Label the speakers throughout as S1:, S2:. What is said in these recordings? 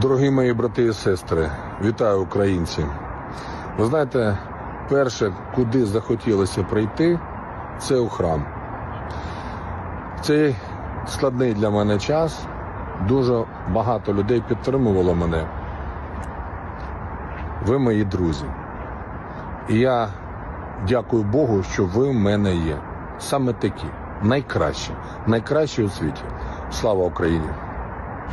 S1: Дорогі мої брати і сестри, вітаю українці. Ви знаєте, перше, куди захотілося прийти, це у храм. Цей складний для мене час дуже багато людей підтримувало мене. Ви мої друзі. І я дякую Богу, що ви в мене є. Саме такі, найкращі, найкращі у світі. Слава Україні!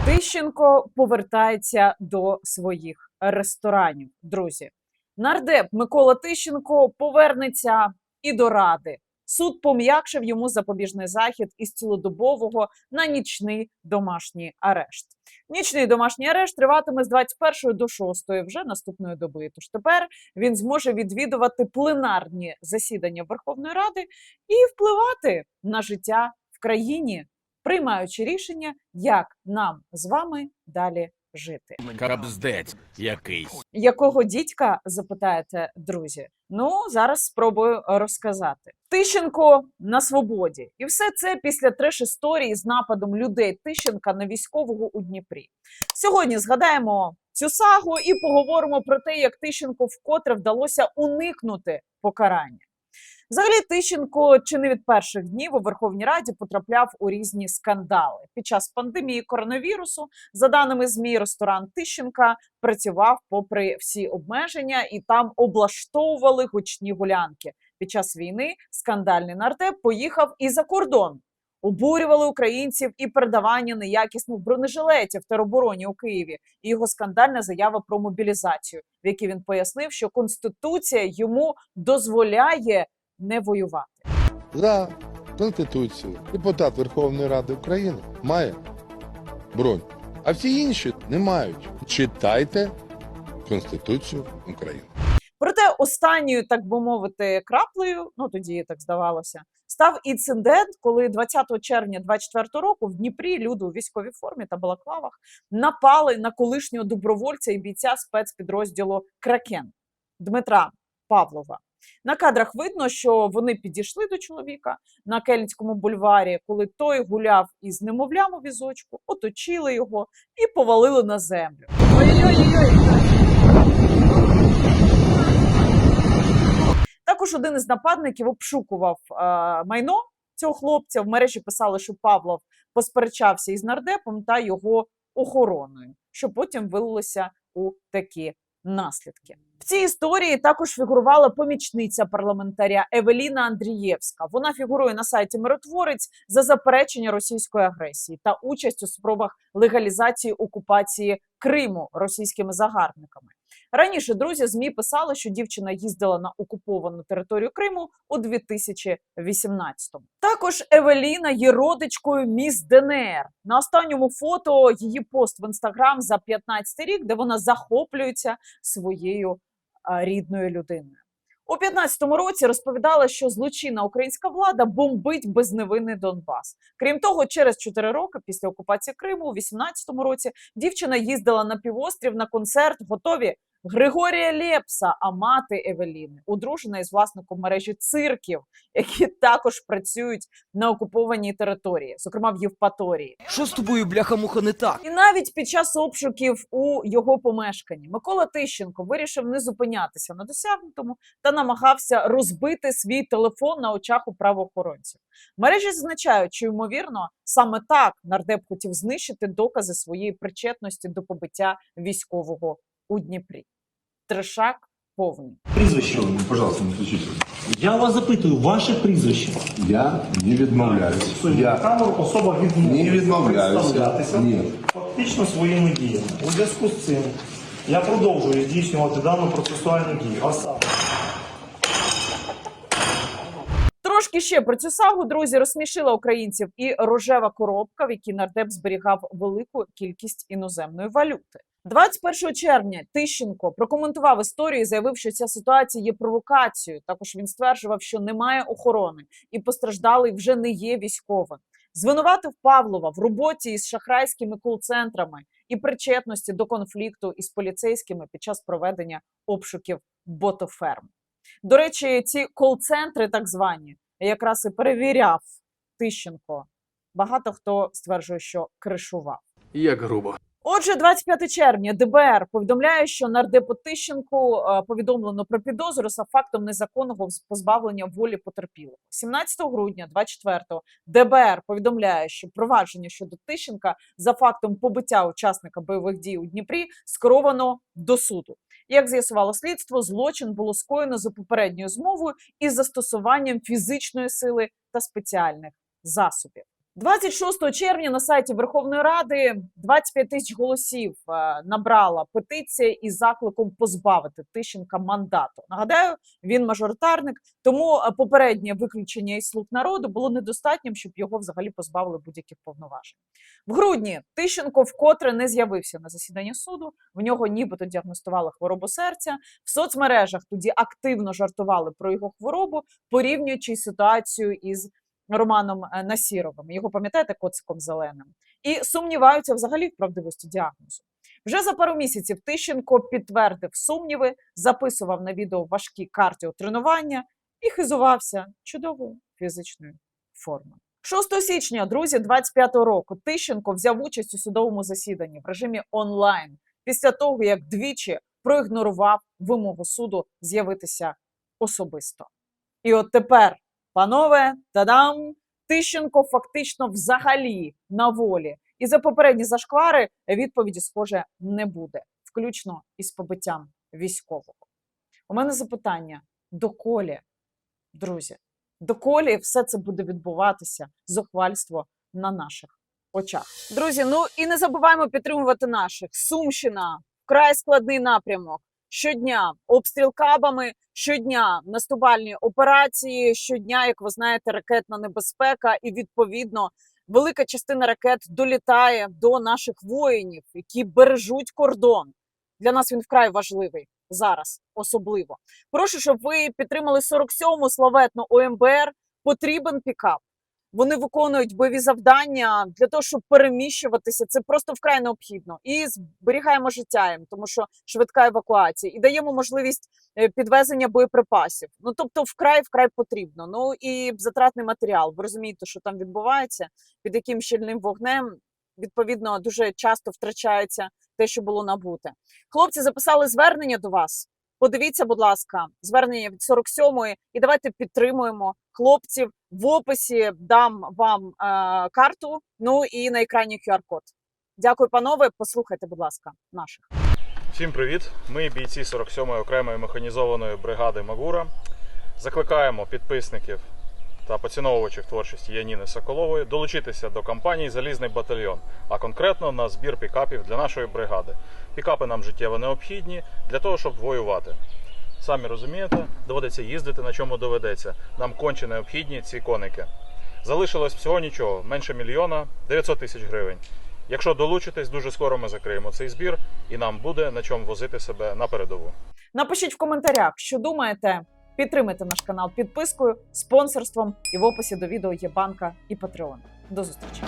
S2: Тищенко повертається до своїх ресторанів. Друзі, нардеп Микола Тищенко повернеться і до ради. Суд пом'якшив йому запобіжний захід із цілодобового на нічний домашній арешт. Нічний домашній арешт триватиме з 21 до 6 вже наступної доби. Тож тепер він зможе відвідувати пленарні засідання Верховної Ради і впливати на життя в країні, приймаючи рішення, як нам з вами далі жити.
S3: Кабздець якийсь.
S2: Якого дідька запитаєте, друзі? Ну зараз спробую розказати. Тищенко на свободі, і все це після треш історії з нападом людей Тищенка на військового у Дніпрі. Сьогодні згадаємо цю сагу і поговоримо про те, як Тищенко вкотре вдалося уникнути покарання. Взагалі, Тищенко чи не від перших днів у Верховній Раді потрапляв у різні скандали під час пандемії коронавірусу. За даними ЗМІ, ресторан Тищенка працював попри всі обмеження, і там облаштовували гучні гулянки. Під час війни скандальний нардеп поїхав і за кордон. Обурювали українців і передавання неякісних бронежилетів теробороні у Києві, і його скандальна заява про мобілізацію, в якій він пояснив, що конституція йому дозволяє не воювати.
S1: За Конституцією депутат Верховної Ради України має бронь, а всі інші не мають. Читайте Конституцію України.
S2: Проте останньою, так би мовити, краплею, ну тоді так здавалося, став інцидент, коли 20 червня 24 року в Дніпрі люди у військовій формі та балаклавах напали на колишнього добровольця і бійця спецпідрозділу Кракен Дмитра Павлова. На кадрах видно, що вони підійшли до чоловіка на Кельнському бульварі, коли той гуляв із немовлям у візочку, оточили його і повалили на землю. Також один із нападників обшукував е, майно цього хлопця. В мережі писали, що Павлов посперечався із нардепом та його охороною, що потім вилилося у такі наслідки. В цій історії також фігурувала помічниця парламентаря Евеліна Андрієвська. Вона фігурує на сайті Миротворець за заперечення російської агресії та участь у спробах легалізації окупації Криму російськими загарбниками. Раніше друзі змі писали, що дівчина їздила на окуповану територію Криму у 2018-му. Також Евеліна є родичкою міс ДНР. На останньому фото її пост в інстаграм за 15 рік, де вона захоплюється своєю рідною людиною. У 15-му році розповідала, що злочинна українська влада бомбить безневинний Донбас. Крім того, через 4 роки після окупації Криму, у 18-му році, дівчина їздила на півострів на концерт готові Григорія Лепса, а мати Евеліни, одружена із власником мережі цирків, які також працюють на окупованій території, зокрема в Євпаторії.
S3: Що з тобою, бляха-муха, не так?
S2: І навіть під час обшуків у його помешканні Микола Тищенко вирішив не зупинятися на досягнутому та намагався розбити свій телефон на очах у правоохоронців. Мережі зазначають, що ймовірно саме так нардеп хотів знищити докази своєї причетності до побиття військового у Дніпрі. Трешак повний.
S4: Прізвище.
S5: Пожалуйста, не кричите.
S4: Я вас запитую, ваше прізвище.
S5: Я не відмовляюсь.
S4: Судді,
S5: Я
S4: камеру особа відмовилася
S5: не відмовляюся. Ні.
S4: фактично своїми діями. У зв'язку з цим я продовжую здійснювати дану процесуальну дію. А саме
S2: Трошки ще про цю сагу, друзі, розсмішила українців і рожева коробка, в якій нардеп зберігав велику кількість іноземної валюти. 21 червня Тищенко прокоментував історію заявив, що ця ситуація є провокацією. Також він стверджував, що немає охорони, і постраждалий вже не є військовим. Звинуватив Павлова в роботі із шахрайськими кол-центрами і причетності до конфлікту із поліцейськими під час проведення обшуків ботоферм. До речі, ці кол-центри, так звані, якраз і перевіряв Тищенко. Багато хто стверджує, що кришував.
S3: Як грубо.
S2: Отже, 25 червня ДБР повідомляє, що нардепу Тищенку е, повідомлено про підозру за фактом незаконного позбавлення волі потерпілого. 17 грудня 24-го ДБР повідомляє, що провадження щодо Тищенка за фактом побиття учасника бойових дій у Дніпрі скеровано до суду. Як з'ясувало слідство, злочин було скоєно за попередньою змовою із застосуванням фізичної сили та спеціальних засобів. 26 червня на сайті Верховної Ради 25 тисяч голосів е, набрала петиція із закликом позбавити Тищенка мандату. Нагадаю, він мажоритарник, тому е, попереднє виключення із слуг народу було недостатнім, щоб його взагалі позбавили будь-яких повноважень. В грудні Тищенко вкотре не з'явився на засіданні суду. В нього нібито діагностували хворобу серця. В соцмережах тоді активно жартували про його хворобу, порівнюючи ситуацію із Романом е, Насіровим. Його пам'ятаєте коциком зеленим, і сумніваються взагалі в правдивості діагнозу. Вже за пару місяців Тищенко підтвердив сумніви, записував на відео важкі кардіотренування і хизувався чудовою фізичною формою. 6 січня, друзі, 25-го року Тищенко взяв участь у судовому засіданні в режимі онлайн після того, як двічі проігнорував вимогу суду з'явитися особисто. І от тепер, панове, тадам, Тищенко фактично взагалі на волі. І за попередні зашквари відповіді, схоже, не буде, включно із побиттям військового. У мене запитання: доколі, друзі, доколі все це буде відбуватися зухвальство на наших очах. Друзі, ну і не забуваємо підтримувати наших. Сумщина, вкрай складний напрямок. Щодня обстріл кабами, щодня наступальні операції, щодня, як ви знаєте, ракетна небезпека, і відповідно велика частина ракет долітає до наших воїнів, які бережуть кордон. Для нас він вкрай важливий зараз, особливо. Прошу, щоб ви підтримали 47-му славетну ОМБР. Потрібен пікап. Вони виконують бойові завдання для того, щоб переміщуватися. Це просто вкрай необхідно. І зберігаємо життя їм, тому що швидка евакуація, і даємо можливість е, підвезення боєприпасів. Ну тобто, вкрай вкрай потрібно. Ну і затратний матеріал. Ви розумієте, що там відбувається, під яким щільним вогнем. Відповідно, дуже часто втрачається те, що було набуте. Хлопці записали звернення до вас. Подивіться, будь ласка, звернення від 47-ї, і давайте підтримуємо хлопців. В описі дам вам е, карту. Ну і на екрані QR-код. Дякую, панове. Послухайте, будь ласка, наших.
S6: Всім привіт! Ми бійці 47-ї окремої механізованої бригади Магура. Закликаємо підписників та поціновувачів творчості Яніни Соколової долучитися до кампанії Залізний батальйон, а конкретно на збір пікапів для нашої бригади. Пікапи нам життєво необхідні для того, щоб воювати. Самі розумієте, доводиться їздити, на чому доведеться. Нам конче необхідні ці коники. Залишилось всього нічого, менше мільйона 900 тисяч гривень. Якщо долучитесь, дуже скоро ми закриємо цей збір, і нам буде на чому возити себе на передову.
S2: Напишіть в коментарях, що думаєте. Підтримайте наш канал підпискою, спонсорством і в описі до відео є банка і Патреон. До зустрічі!